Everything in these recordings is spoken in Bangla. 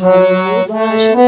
I'm not Krishna.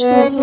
সর্ব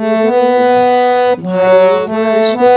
শুধু ভালোবাসো